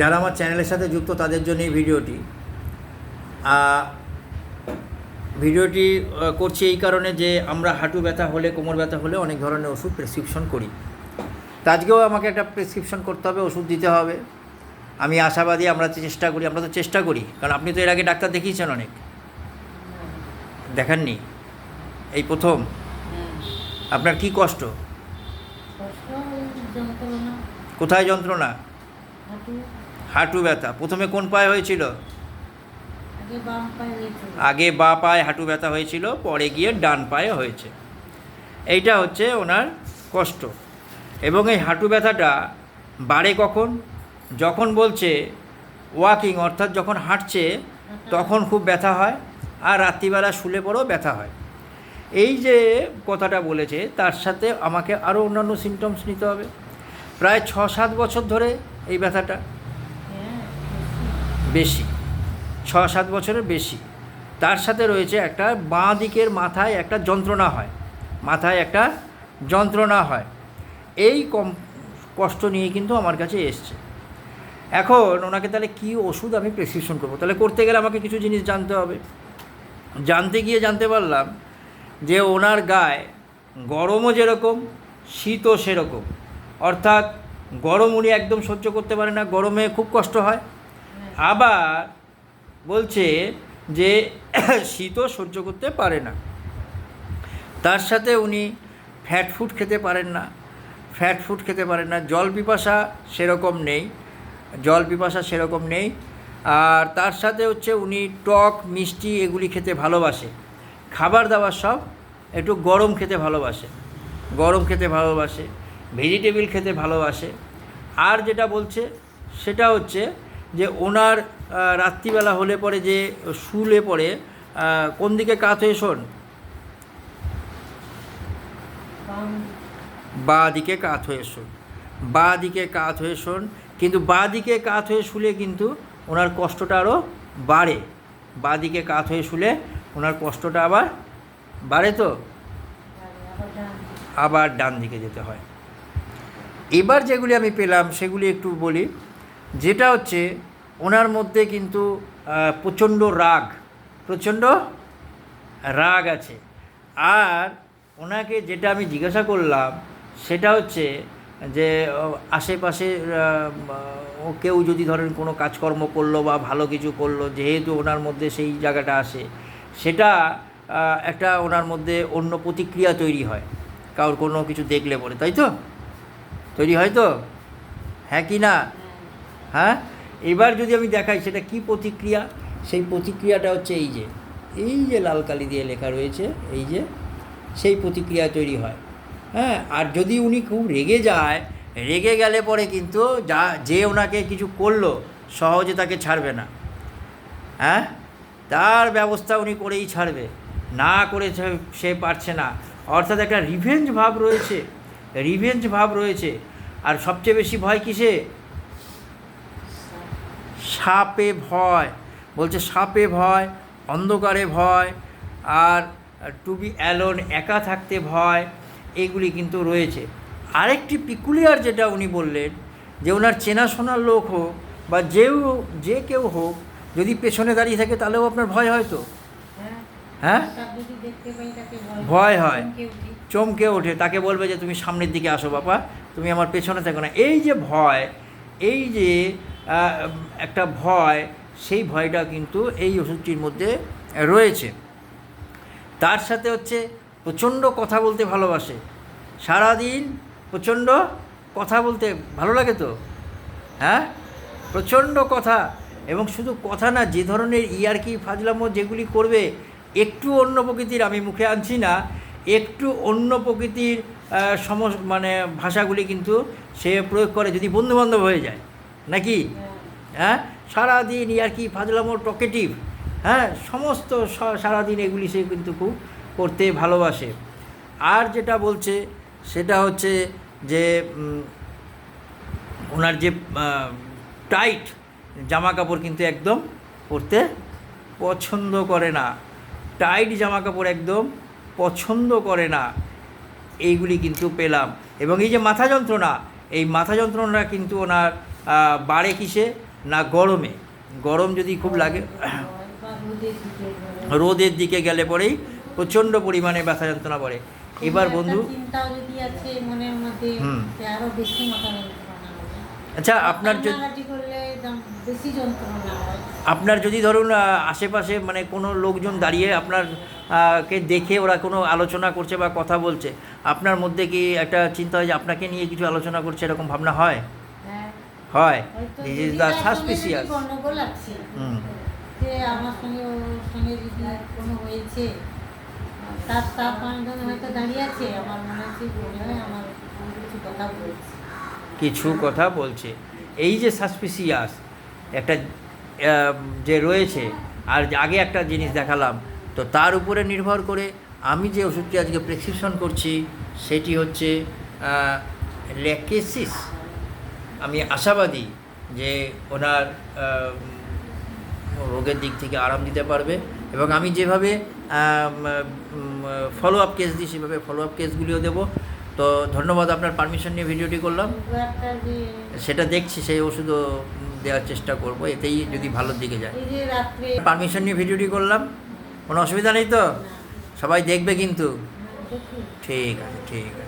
যারা আমার চ্যানেলের সাথে যুক্ত তাদের জন্য এই ভিডিওটি। ভিডিওটি করছি এই কারণে যে আমরা হাঁটু ব্যথা হলে কোমর ব্যথা হলে অনেক ধরনের ওষুধ প্রেসক্রিপশন করি। তা আজকেও আমাকে একটা প্রেসক্রিপশন করতে হবে ওষুধ দিতে হবে। আমি আশাবাদী আমরা চেষ্টা করি আমরা তো চেষ্টা করি কারণ আপনি তো এর আগে ডাক্তার দেখিয়েছেন অনেক। দেখাননি? এই প্রথম? আপনার কি কষ্ট? কষ্ট কোথায় যন্ত্রণা? হাঁটু ব্যথা। প্রথমে কোন পায়ে হয়েছিল? আগে পায়ে আগে বা পায়ে হাঁটু ব্যথা হয়েছিল পরে গিয়ে ডান পায়ে হয়েছে। এইটা হচ্ছে ওনার কষ্ট। এবং এই হাঁটু ব্যথাটা বাড়ে কখন? যখন বলছে ওয়াকিং অর্থাৎ যখন হাঁটছে তখন খুব ব্যথা হয় আর রাত্রিবেলা শুলে পরেও ব্যথা হয়। এই যে কথাটা বলেছে তার সাথে আমাকে আরও অন্যান্য সিমটমস নিতে হবে। প্রায় ছ সাত বছর ধরে এই ব্যথাটা। বেশি ছ সাত বছরের বেশি। তার সাথে রয়েছে একটা বাঁ দিকের মাথায় একটা যন্ত্রণা হয়, মাথায় একটা যন্ত্রণা হয়। এই কম, কষ্ট নিয়ে কিন্তু আমার কাছে এসছে। এখন ওনাকে তাহলে কি ওষুধ আমি প্রেসক্রিপশন করব? তাহলে করতে গেলে আমাকে কিছু জিনিস জানতে হবে। জানতে গিয়ে জানতে পারলাম যে ওনার গায়ে গরমও যেরকম, শীতও সেরকম। অর্থাৎ গরম উনি একদম সহ্য করতে পারে না, গরমে খুব কষ্ট হয়। আবার বলছে যে শীতও সহ্য করতে পারে না। তার সাথে উনি ফ্যাট ফুড খেতে পারেন না ফ্যাট ফুড খেতে পারেন না, জল পিপাসা সেরকম নেই, জল পিপাসা সেরকম নেই। আর তার সাথে হচ্ছে উনি টক, মিষ্টি এগুলি খেতে ভালোবাসে। খাবার দাবার সব একটু গরম খেতে ভালোবাসে, গরম খেতে ভালোবাসে, ভেজিটেবিল খেতে ভালোবাসে। আর যেটা বলছে সেটা হচ্ছে যে ওনার রাত্রিবেলা হলে পরে যে শুলে পরে কোন দিকে কাত হয়ে শোন? বা দিকে কাত হয়ে শোন। বা দিকে কাত হয়ে শোন, কিন্তু বা দিকে কাত হয়ে শুলে কিন্তু ওনার কষ্টটা আরও বাড়ে। বা দিকে কাত হয়ে শুলে ওনার কষ্টটা আবার বাড়ে তো? আবার ডান দিকে যেতে হয়। এবার যেগুলি আমি পেলাম, সেগুলি একটু বলি। যেটা হচ্ছে ওনার মধ্যে কিন্তু প্রচণ্ড রাগ প্রচণ্ড রাগ আছে। আর ওনাকে যেটা আমি জিজ্ঞাসা করলাম, সেটা হচ্ছে যে আশেপাশে কেউ যদি ধরেন কোনো কাজকর্ম করল বা ভালো কিছু করল, যেহেতু ওনার মধ্যে সেই জায়গাটা আসে, সেটা একটা ওনার মধ্যে অন্য প্রতিক্রিয়া তৈরি হয়। কারোর কোনো কিছু দেখলে পরে, তাই তো? তৈরি হয় তো? হ্যাঁ কি না? হ্যাঁ? এবার যদি আমি দেখাই সেটা কি প্রতিক্রিয়া? সেই প্রতিক্রিয়াটা হচ্ছে এই যে এই যে লাল কালি দিয়ে লেখা রয়েছে, এই যে সেই প্রতিক্রিয়া তৈরি হয়। হ্যাঁ আর যদি উনি খুব রেগে যায়, রেগে গেলে পরে কিন্তু যা, যে ওনাকে কিছু করল, সহজে তাকে ছাড়বে না। হ্যাঁ? তার ব্যবস্থা উনি করেই ছাড়বে। না করে সে- পারছে না। অর্থাৎ একটা রিভেঞ্জ ভাব রয়েছে। রিভেঞ্জ ভাব রয়েছে। আর সবচেয়ে বেশি ভয় কিসে? সাপে ভয় বলছে সাপে ভয় অন্ধকারে ভয় আর টু বি অ্যালোন একা থাকতে ভয় এগুলি কিন্তু রয়েছে। আরেকটি পিকুলিয়ার যেটা উনি বললেন যে ওনার চেনাশোনার লোক হোক বা যেও যে কেউ হোক যদি পেছনে দাঁড়িয়ে থাকে তাহলেও আপনার ভয় হয় তো? হ্যাঁ। হ্যাঁ? ভয় হয়। চমকে ওঠে। তাকে বলবে যে তুমি সামনের দিকে আসো বাবা তুমি আমার পেছনে থাকো না। এই যে ভয় এই যে একটা ভয়, সেই ভয়টা কিন্তু এই ওষুধটির মধ্যে রয়েছে। তার সাথে হচ্ছে প্রচণ্ড কথা বলতে ভালোবাসে। সারাদিন প্রচণ্ড কথা বলতে ভালো লাগে তো? হ্যাঁ? প্রচণ্ড কথা। এবং শুধু কথা না, যে ধরনের ইয়ারকি, ফাজলামো যেগুলি করবে, একটু অন্য প্রকৃতির আমি মুখে আনছি না, একটু অন্য প্রকৃতির সম মানে ভাষাগুলি কিন্তু সে প্রয়োগ করে যদি বন্ধুবান্ধব হয়ে যায়। নাকি? হ্যাঁ? সারাদিন ইয়ার কি ফাজলামো টকেটিভ? হ্যাঁ? সমস্ত সারাদিন এগুলি সে কিন্তু খুব করতে ভালোবাসে। আর যেটা বলছে, সেটা হচ্ছে যে ওনার যে টাইট জামা কাপড় কিন্তু একদম পরতে পছন্দ করে না। টাইট জামা কাপড় একদম পছন্দ করে না। এইগুলি কিন্তু পেলাম। এবং এই যে মাথা যন্ত্রণা, এই মাথা যন্ত্রণা কিন্তু ওনার বাড়ে কিসে? না গরমে। গরম যদি খুব লাগে রোদের দিকে গেলে পরেই প্রচণ্ড পরিমাণে ব্যথা যন্ত্রণা পড়ে এবার বন্ধু আচ্ছা আপনার যদি আপনার যদি ধরুন আশেপাশে মানে কোনো লোকজন দাঁড়িয়ে আপনার কে দেখে ওরা কোনো আলোচনা করছে বা কথা বলছে আপনার মধ্যে কি একটা চিন্তা হয় যে আপনাকে নিয়ে কিছু আলোচনা করছে এরকম ভাবনা হয়? হ্যাঁ। This is the suspicious hmm. যে আমার সঙ্গে ওর সঙ্গে যদি কোনো হয়েছে তার তার পাঁচজন হয়তো দাঁড়িয়ে আছে। আমার মনে হচ্ছে মনে হয় আমার কিছু কথা বলছে। কিছু কথা বলছে। এই যে সাসপিসিয়াস একটা যে রয়েছে আর আগে একটা জিনিস দেখালাম তো তার উপরে নির্ভর করে আমি যে ওষুধটি আজকে প্রেসক্রিপশন করছি সেটি হচ্ছে ল্যাকেসিস। আমি আশাবাদী যে ওনার রোগের দিক থেকে আরাম দিতে পারবে এবং আমি যেভাবে ফলো আপ কেস দিই সেভাবে ফলো আপ কেসগুলিও দেবো। তো ধন্যবাদ আপনার পারমিশন নিয়ে ভিডিওটি করলাম। সেটা দেখছি সেই ওষুধও দেওয়ার চেষ্টা করব এতেই যদি ভালোর দিকে যায়। পারমিশন নিয়ে ভিডিওটি করলাম। কোনো অসুবিধা নেই তো? সবাই দেখবে কিন্তু। ঠিক আছে ঠিক আছে।